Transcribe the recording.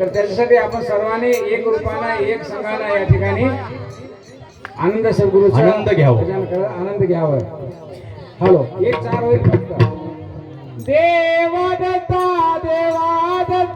तर त्याच्यासाठी आपण सर्वांनी एक रूपाला एक संघाला या ठिकाणी आनंद सद्गुरु आनंद घ्यावा. आनंद घ्यावा. हॅलो एक चार होईल फक्त. देवादत्ता देवादत्ता.